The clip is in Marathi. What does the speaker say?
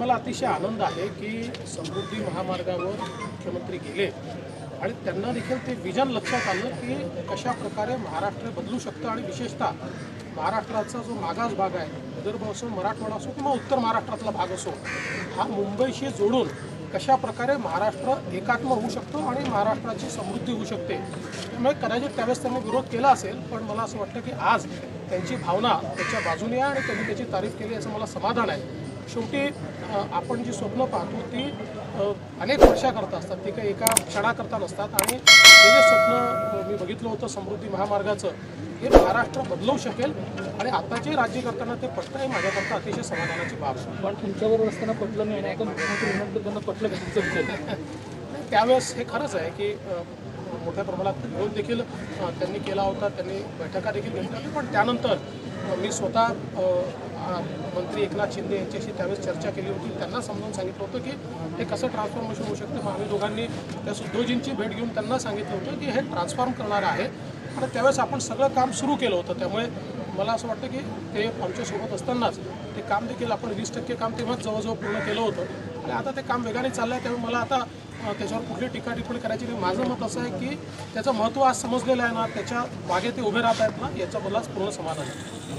मला अतिशय आनंद आहे की समृद्धी महामार्गावर मुख्यमंत्री गेले. आणि त्यांना देखील ते विजन लक्षात आलं की कशा प्रकारे महाराष्ट्र बदलू शकतं आणि विशेषतः महाराष्ट्राचा जो मागास भाग आहे विदर्भ असो मराठवाडा असो किंवा उत्तर महाराष्ट्रातला भाग असो हा मुंबईशी जोडून कशा प्रकारे महाराष्ट्र एकात्म होऊ शकतो आणि महाराष्ट्राची समृद्धी होऊ शकते त्यामुळे कदाचित त्यावेळेस त्यांनी विरोध केला असेल पण मला असं वाटतं की आज त्यांची भावना त्याच्या बाजूने आहे आणि त्यांनी त्याची तारीफ केली याचं मला समाधान आहे. शेवटी आपण जी स्वप्न पाहतो ती अनेक वर्षाकरता असतात. ती काही एका क्षणाकरता नसतात. आणि हे जे स्वप्न मी बघितलं होतं समृद्धी महामार्गाचं हे महाराष्ट्र बदलवू शकेल. आणि आताचे राज्य करताना ते पटतं हे माझ्याकरता अतिशय समाधानाची बाब. आहे पण तुमच्याबरोबर असताना पटलं नाही. त्यांना पटलं त्यावेळेस हे खरंच आहे की मोठ्या प्रमाणात विरोध देखील त्यांनी केला होता त्यांनी बैठका देखील घेतल्या होत्या. पण त्यानंतर मी स्वतः मंत्री एकनाथ शिंदे यांच्याशी त्यावेळेस चर्चा केली होती. त्यांना समजावून सांगितलं होतं की हे कसं ट्रान्सफॉर्मेशन होऊ शकतं. मग आम्ही दोघांनी त्या सुद्धोजींची भेट घेऊन त्यांना सांगितलं होतं की हे ट्रान्सफॉर्म करणार आहे. आणि त्यावेळेस आपण सगळं काम सुरू केलं होतं. त्यामुळे मला असं वाटतं की ते आमच्यासोबत असतानाच ते काम देखील आपण वीस टक्के काम तेव्हाच जवळजवळ पूर्ण केलं होतं. आणि आता ते काम वेगाने चाललं आहे त्यामुळे मला आता त्याच्यावर कुठली टीका टिप्पणी करायची नाही. माझं मत असं आहे की त्याचं महत्त्व आज समजलेलं आहे ना त्याच्यामागे ते उभे राहत आहेत ना याच्याबद्दलच पूर्ण समाधान आहे.